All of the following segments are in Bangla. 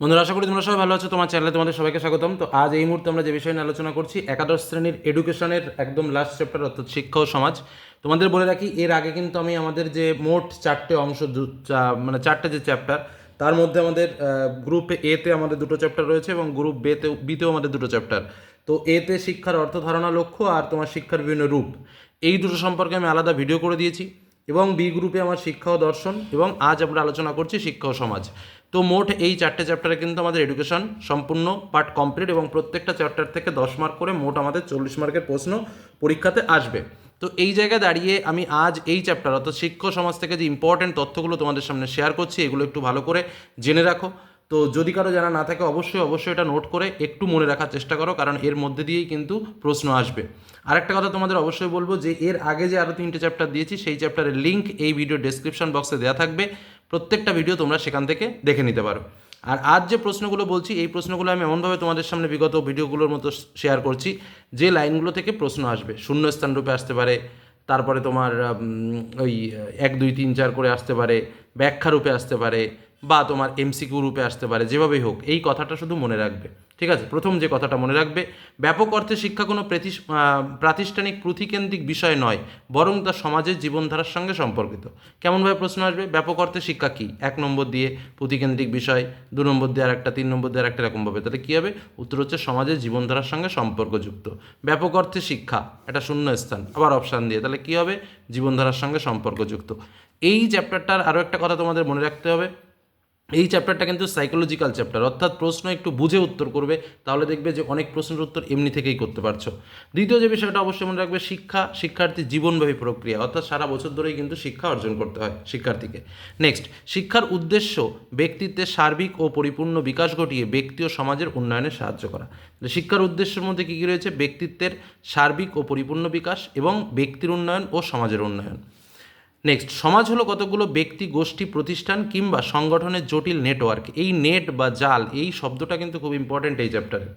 বন্ধুরা, আশা করি তোমরা সবাই ভালো আছো। তোমার চ্যানেলে তোমাদের সবাইকে স্বাগতম। তো আজ এই মুহূর্তে আমরা যে বিষয় নিয়ে আলোচনা করছি, একাদশ শ্রেণির এডুকেশনের একদম লাস্ট চ্যাপ্টার অর্থাৎ শিক্ষা ও সমাজ। তোমাদের বলে রাখি, এর আগে কিন্তু আমি আমাদের যে মোট চারটে অংশ মানে চারটে যে চ্যাপ্টার তার মধ্যে আমাদের গ্রুপ এতে আমাদের দুটো চ্যাপ্টার রয়েছে এবং গ্রুপ বেতে বিতেও আমাদের দুটো চ্যাপ্টার তো এতে শিক্ষার অর্থ ধারণা লক্ষ্য আর তোমার শিক্ষার বিভিন্ন রূপ। এই দুটো সম্পর্কে আমি আলাদা ভিডিও করে দিয়েছি এবং বি গ্রুপে আমার শিক্ষা ও দর্শন এবং আজ আমরা আলোচনা করছি শিক্ষা ও সমাজ। তো মোট এই চারটে চ্যাপ্টারে কিন্তু আমাদের এডুকেশন সম্পূর্ণ পার্ট কমপ্লিট এবং প্রত্যেকটা চ্যাপ্টার থেকে দশ মার্ক করে মোট আমাদের চল্লিশ মার্কের প্রশ্ন পরীক্ষাতে আসবে। তো এই জায়গায় দাঁড়িয়ে আমি আজ এই চ্যাপ্টার অর্থাৎ শিক্ষক সমাজ থেকে যে ইম্পর্টেন্ট তথ্যগুলো তোমাদের সামনে শেয়ার করছি, এগুলো একটু ভালো করে জেনে রাখো। তো যদি কারও জানা না থাকে, অবশ্যই অবশ্যই এটা নোট করে একটু মনে রাখার চেষ্টা করো, কারণ এর মধ্যে দিয়েই কিন্তু প্রশ্ন আসবে। আরেকটা কথা তোমাদের অবশ্যই বলব যে, এর আগে যে আরও তিনটে চ্যাপ্টার দিয়েছি, সেই চ্যাপ্টারের লিঙ্ক এই ভিডিও ডেসক্রিপশন বক্সে দেওয়া থাকবে। প্রত্যেকটা ভিডিও তোমরা সেখান থেকে দেখে নিতে পারো। আর আজ যে প্রশ্নগুলো বলছি, এই প্রশ্নগুলো আমি এমনভাবে তোমাদের সামনে বিগত ভিডিওগুলোর মতো শেয়ার করছি, যে লাইনগুলো থেকে প্রশ্ন আসবে। শূন্যস্থান রূপে আসতে পারে, তারপরে তোমার ওই, এক, দুই, তিন, চার করে আসতে পারে, ব্যাখ্যা রূপে আসতে পারে, বা তোমার এমসিকিউ রূপে আসতে পারে, যেভাবেই হোক, এই কথাটা শুধু মনে রাখবে। ঠিক আছে? প্রথম যে কথাটা মনে রাখবে, ব্যাপক অর্থে শিক্ষা কোনো প্রাতিষ্ঠানিক পুঁথিকেন্দ্রিক বিষয় নয়, বরং তা সমাজের জীবনধারার সঙ্গে সম্পর্কিত। কেমনভাবে প্রশ্ন আসবে? ব্যাপক অর্থে শিক্ষা কী? এক নম্বর দিয়ে পুঁথিকেন্দ্রিক বিষয়, দু নম্বর দিয়ে আর একটা তিন নম্বর দিয়ে আর একটা এরকমভাবে তাহলে কী হবে? উত্তর হচ্ছে সমাজের জীবনধারার সঙ্গে সম্পর্কযুক্ত। ব্যাপক অর্থে শিক্ষা, এটা শূন্য স্থান। আবার অপশান দিয়ে, তাহলে কী হবে? জীবনধারার সঙ্গে সম্পর্কযুক্ত। এই চ্যাপ্টারটার আরও একটা কথা তোমাদের মনে রাখতে হবে। এই চ্যাপ্টারটা কিন্তু সাইকোলজিক্যাল চ্যাপ্টার অর্থাৎ প্রশ্ন একটু বুঝে উত্তর করবে, তাহলে দেখবে যে অনেক প্রশ্নের উত্তর এমনি থেকেই করতে পারছ। দ্বিতীয় যে বিষয়টা অবশ্যই মনে রাখবে, শিক্ষা শিক্ষার্থীর জীবনব্যাপী প্রক্রিয়া, অর্থাৎ সারা বছর ধরেই কিন্তু শিক্ষা অর্জন করতে হয় শিক্ষার্থীকে। নেক্সট শিক্ষার উদ্দেশ্য ব্যক্তিত্বের সার্বিক ও পরিপূর্ণ বিকাশ ঘটিয়ে ব্যক্তি ও সমাজের উন্নয়নে সাহায্য করা। শিক্ষার উদ্দেশ্যের মধ্যে কী কী রয়েছে? ব্যক্তিত্বের সার্বিক ও পরিপূর্ণ বিকাশ এবং ব্যক্তির উন্নয়ন ও সমাজের উন্নয়ন। নেক্সট সমাজ হলো কতগুলো ব্যক্তি, গোষ্ঠী, প্রতিষ্ঠান কিংবা সংগঠনের জটিল নেটওয়ার্ক এই নেট বা জাল, এই শব্দটা কিন্তু খুব ইম্পর্টেন্ট এই চ্যাপ্টারে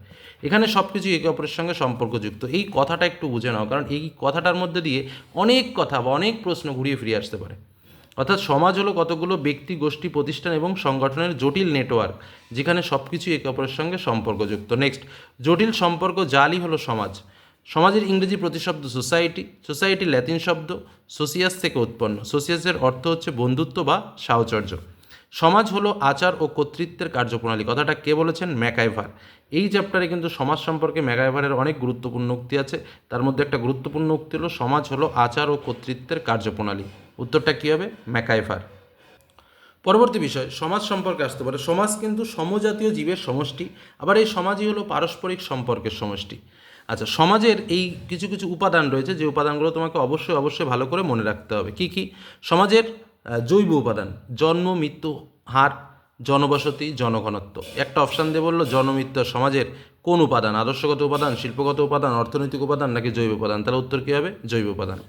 এখানে সব কিছু একে অপরের সঙ্গে সম্পর্কযুক্ত। এই কথাটা একটু বুঝে নাও, কারণ এই কথাটার মধ্যে দিয়ে অনেক কথা বা অনেক প্রশ্ন ঘুরিয়ে ফিরিয়ে আসতে পারে। অর্থাৎ সমাজ হলো কতগুলো ব্যক্তি, গোষ্ঠী, প্রতিষ্ঠান এবং সংগঠনের জটিল নেটওয়ার্ক যেখানে সব কিছু একে অপরের সঙ্গে সম্পর্কযুক্ত। নেক্সট জটিল সম্পর্ক জালই হলো সমাজ। সমাজের ইংরেজি প্রতিশব্দ সোসাইটি সোসাইটি ল্যাতিন শব্দ সোসিয়াস থেকে উৎপন্ন। সোসিয়াসের অর্থ হচ্ছে বন্ধুত্ব বা সাহচর্য। সমাজ হলো আচার ও কর্তৃত্বের কার্যপ্রণালী। কথাটা কে বলেছেন? ম্যাকাইভার। এই চ্যাপ্টারে কিন্তু সমাজ সম্পর্কে ম্যাকাইভারের অনেক গুরুত্বপূর্ণ উক্তি আছে। তার মধ্যে একটা গুরুত্বপূর্ণ উক্তি হলো, সমাজ হলো আচার ও কর্তৃত্বের কার্যপ্রণালী। উত্তরটা কী হবে? ম্যাকাইভার। পরবর্তী বিষয়, সমাজ সম্পর্কে আসতে পারে। সমাজ কিন্তু সমজাতীয় জীবের সমষ্টি, আবার এই সমাজই হলো পারস্পরিক সম্পর্কের সমষ্টি। আচ্ছা সমাজের এই কিছু কিছু উপাদান রয়েছে, যে উপাদানগুলো তোমাকে অবশ্যই অবশ্যই ভালো করে মনে রাখতে হবে। কি কি? সমাজের জৈব উপাদান, জন্ম, মৃত্যু, হার, জনবসতি, জনঘনত্ব। একটা অপশান দিয়ে বলল জনমৃত্যু সমাজের কোন উপাদান? আদর্শগত উপাদান, শিল্পগত উপাদান, অর্থনৈতিক উপাদান, নাকি জৈব উপাদান? তাহলে উত্তর কী হবে? জৈব উপাদান।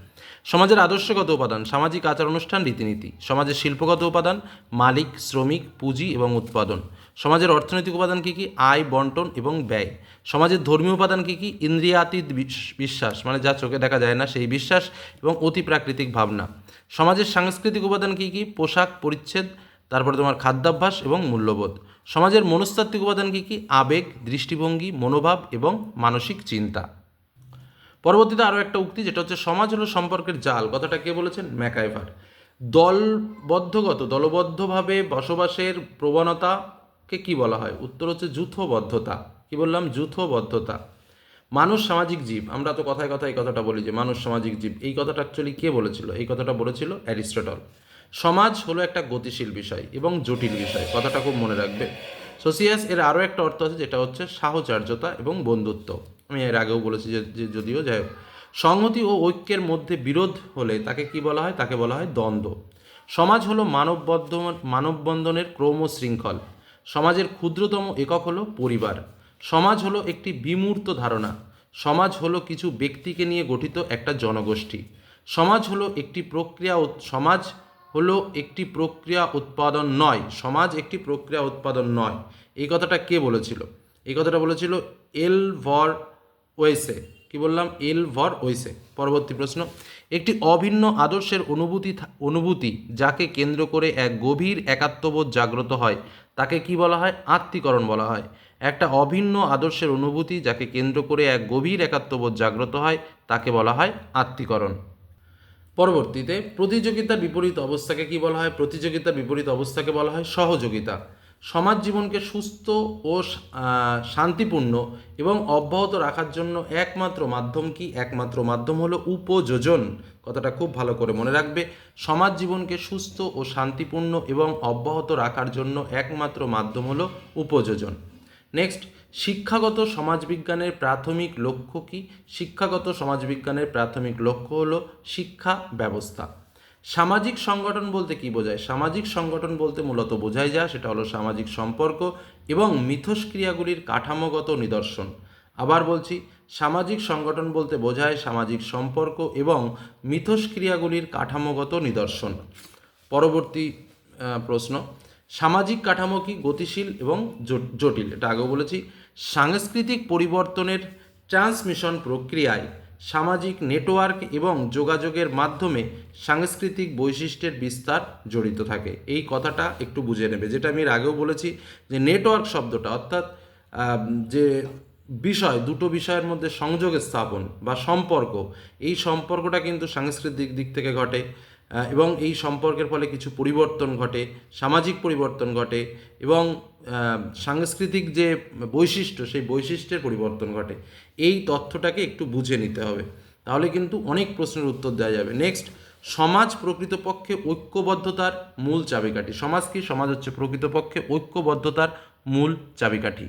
সমাজের আদর্শগত উপাদান, সামাজিক আচার অনুষ্ঠান, রীতিনীতি। সমাজের শিল্পগত উপাদান, মালিক, শ্রমিক, পুঁজি এবং উৎপাদন। সমাজের অর্থনৈতিক উপাদান কী কী? আয়, বন্টন এবং ব্যয়। সমাজের ধর্মীয় উপাদান কী কী? ইন্দ্রিয়াতীত বিশ- বিশ্বাস মানে যা চোখে দেখা যায় না, সেই বিশ্বাস এবং অতি প্রাকৃতিক ভাবনা। সমাজের সাংস্কৃতিক উপাদান কী কী? পোশাক, পরিচ্ছেদ, তারপরে তোমার খাদ্যাভ্যাস এবং মূল্যবোধ। সমাজের মনস্তাত্ত্বিক উপাদান কী কী? আবেগ, দৃষ্টিভঙ্গি, মনোভাব এবং মানসিক চিন্তা। পরবর্তীতে আরও একটা উক্তি, যেটা হচ্ছে সমাজ হলো সম্পর্কের জাল। কথাটা কে বলেছেন? ম্যাকাইভার দলবদ্ধগত, দলবদ্ধভাবে বসবাসের প্রবণতাকে কি বলা হয়? উত্তর হচ্ছে যুথবদ্ধতা। কি বললাম? যুথবদ্ধতা। মানুষ সামাজিক জীব। আমরা তো কথায় কথায় এই কথাটা বলি যে মানুষ সামাজিক জীব। এই কথাটা অ্যাকচুয়ালি কে বলেছিল? এই কথাটা বলেছিল অ্যারিস্টটল। সমাজ হলো একটা গতিশীল বিষয় এবং জটিল বিষয়। কথাটা খুব মনে রাখবে। সোসিয়াস এর আরও একটা অর্থ আছে, যেটা হচ্ছে সাহচর্যতা এবং বন্ধুত্ব। আমি এর আগেও বলেছি যে যদিও, যাই হোক। সংহতি ও ঐক্যের মধ্যে বিরোধ হলে তাকে কি বলা হয়? তাকে বলা হয় দ্বন্দ্ব। সমাজ হলো মানববদ্ধ মানববন্ধনের ক্রম শৃঙ্খল সমাজের ক্ষুদ্রতম একক হলো পরিবার। সমাজ হলো একটি বিমূর্ত ধারণা। সমাজ হলো কিছু ব্যক্তিকে নিয়ে গঠিত একটা জনগোষ্ঠী। সমাজ হলো একটি প্রক্রিয়া সমাজ হলো একটি প্রক্রিয়া উৎপাদন নয়। সমাজ একটি প্রক্রিয়া উৎপাদন নয়। এই কথাটা কে বলেছিল? এই কথাটা বলেছিল এল ভর ওয়েসে। কি বললাম? এল ভর ওয়েসে। পরবর্তী প্রশ্ন। একটি অভিন্ন আদর্শের অনুভূতি অনুভূতি যাকে কেন্দ্র করে এক গভীর একাত্মবোধ জাগ্রত হয়, তাকে কি বলা হয়? আত্মীকরণ বলা হয়। একটা অভিন্ন আদর্শের অনুভূতি যাকে কেন্দ্র করে এক গভীর একাত্মবোধ জাগ্রত হয়, তাকে বলা হয় আত্মীকরণ। পরবর্তীতে প্রতিযোগিতার বিপরীত অবস্থাকে কি বলা হয়? প্রতিযোগিতার বিপরীত অবস্থাকে বলা হয় সহযোগিতা। সমাজ জীবনকে সুস্থ ও শান্তিপূর্ণ এবং অব্যাহত রাখার জন্য একমাত্র মাধ্যম কি? একমাত্র মাধ্যম হলো উপযোজন। কথাটা খুব ভালো করে মনে রাখবে। সমাজ জীবনকে সুস্থ ও শান্তিপূর্ণ এবং অব্যাহত রাখার জন্য একমাত্র মাধ্যম হলো উপযোজন। নেক্সট শিক্ষাগত সমাজবিজ্ঞানের প্রাথমিক লক্ষ্য কি? শিক্ষাগত সমাজবিজ্ঞানের প্রাথমিক লক্ষ্য হলো শিক্ষা ব্যবস্থা। সামাজিক সংগঠন বলতে কি বোঝায়? সামাজিক সংগঠন বলতে মূলত বোঝায় যা, সেটা হলো সামাজিক সম্পর্ক এবং মিথস্ক্রিয়াগুলির কাঠামোগত নিদর্শন। আবার বলছি, সামাজিক সংগঠন বলতে বোঝায় সামাজিক সম্পর্ক এবং মিথস্ক্রিয়াগুলির কাঠামোগত নিদর্শন। পরবর্তী প্রশ্ন। সামাজিক কাঠামো কি গতিশীল এবং জট- জটিল? এটা আগেও বলেছি। সাংস্কৃতিক পরিবর্তনের ট্রান্সমিশন প্রক্রিয়ায় সামাজিক নেটওয়ার্ক এবং যোগাযোগের মাধ্যমে সাংস্কৃতিক বৈশিষ্ট্যের বিস্তার জড়িত থাকে। এই কথাটা একটু বুঝে নেবে। যেটা আমি এর আগেও বলেছি যে নেটওয়ার্ক শব্দটা অর্থাৎ যে বিষয়, দুটো বিষয়ের মধ্যে সংযোগ স্থাপন বা সম্পর্ক, এই সম্পর্কটা কিন্তু সাংস্কৃতিক দিক থেকে ঘটে। এবং এই সম্পর্কের ফলে কিছু পরিবর্তন ঘটে, সামাজিক পরিবর্তন ঘটে এবং সাংস্কৃতিক যে বৈশিষ্ট্য, সেই বৈশিষ্ট্যের পরিবর্তন ঘটে। এই তথ্যটাকে একটু বুঝে নিতে হবে। তাহলে কিন্তু অনেক প্রশ্নের উত্তর দেওয়া যাবে। নেক্সট সমাজ প্রকৃতপক্ষে ঐক্যবদ্ধতার মূল চাবিকাঠি। সমাজ কি? সমাজ হচ্ছে প্রকৃতপক্ষে ঐক্যবদ্ধতার মূল চাবিকাঠি।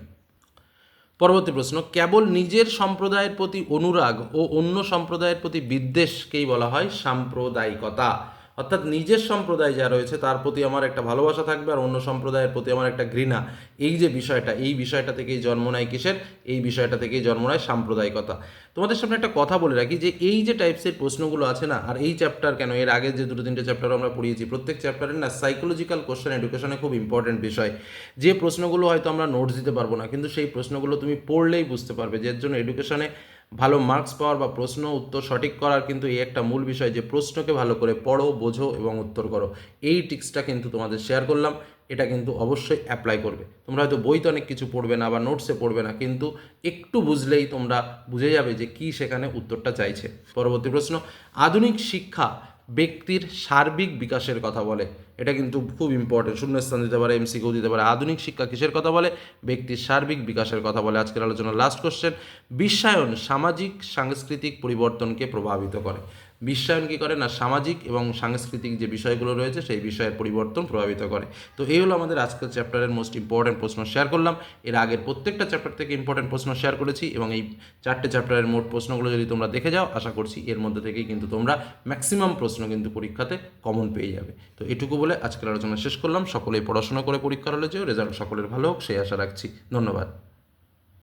পরবর্তী প্রশ্ন, কেবল নিজের সম্প্রদায়ের প্রতি অনুরাগ ও অন্য সম্প্রদায়ের প্রতি বিদ্বেষকেই বলা হয় সাম্প্রদায়িকতা। অর্থাৎ নিজের সম্প্রদায় যা রয়েছে, তার প্রতি আমার একটা ভালোবাসা থাকবে আর অন্য সম্প্রদায়ের প্রতি আমার একটা ঘৃণা। এই যে বিষয়টা, এই বিষয়টা থেকেই জন্ম নেয় কিসের? এই বিষয়টা থেকেই জন্ম নেয় সাম্প্রদায়িকতা। তোমাদের সামনে একটা কথা বলে রাখি যে, এই যে টাইপসের প্রশ্নগুলো আছে না, আর এই চ্যাপ্টার কেন, এর আগে যে দুটো তিনটে চ্যাপ্টার আমরা পড়িয়েছি, প্রত্যেক চ্যাপ্টারের না সাইকোলজিক্যাল কোশ্চেন এডুকেশনে খুব ইম্পর্টেন্ট বিষয়। যে প্রশ্নগুলো হয়তো আমরা নোটস দিতে পারব না, কিন্তু সেই প্রশ্নগুলো তুমি পড়লেই বুঝতে পারবে যে, এর জন্য এডুকেশনে ভালো মার্কস পাওয়ার বা প্রশ্ন, উত্তর সঠিক করার কিন্তু এই একটা মূল বিষয় যে প্রশ্নকে ভালো করে পড়ো, বোঝো এবং উত্তর করো। এই টিক্সটা কিন্তু তোমাদের শেয়ার করলাম। এটা কিন্তু অবশ্যই অ্যাপ্লাই করবে। তোমরা হয়তো বইতে অনেক কিছু পড়বে না বা নোটসে পড়বে না, কিন্তু একটু বুঝলেই তোমরা বুঝে যাবে যে কি সেখানে উত্তরটা চাইছে। পরবর্তী প্রশ্ন, আধুনিক শিক্ষা ব্যক্তির সার্বিক বিকাশের কথা বলে। এটা কিন্তু খুব ইম্পর্টেন্ট শূন্যস্থান দিতে পারে এমসিকিউ দিতে পারে, আধুনিক শিক্ষা কিসের কথা বলে? ব্যক্তির সার্বিক বিকাশের কথা বলে। আজকের আলোচনা লাস্ট কোশ্চেন বিশ্বায়ন সামাজিক, সাংস্কৃতিক পরিবর্তনকে প্রভাবিত করে। বিশ্বায়ন কী করে না সামাজিক এবং সাংস্কৃতিক যে বিষয়গুলো রয়েছে সেই বিষয়ের পরিবর্তন প্রভাবিত করে। তো এই হলো আমাদের আজকের চ্যাপ্টারের মোস্ট ইম্পর্টেন্ট প্রশ্ন শেয়ার করলাম। এর আগের প্রত্যেকটা চ্যাপ্টার থেকে ইম্পর্টেন্ট প্রশ্ন শেয়ার করেছি এবং এই চারটে চ্যাপ্টারের মোট প্রশ্নগুলো যদি তোমরা দেখে যাও, আশা করছি এর মধ্যে থেকেই কিন্তু তোমরা ম্যাক্সিমাম প্রশ্ন কিন্তু পরীক্ষাতে কমন পেয়ে যাবে। তো এটুকু বলে আজকের আলোচনা শেষ করলাম। সকলেই পড়াশোনা করে পরীক্ষার হলে যেও রেজাল্ট সকলের ভালো হোক, সেই আশা রাখছি। ধন্যবাদ।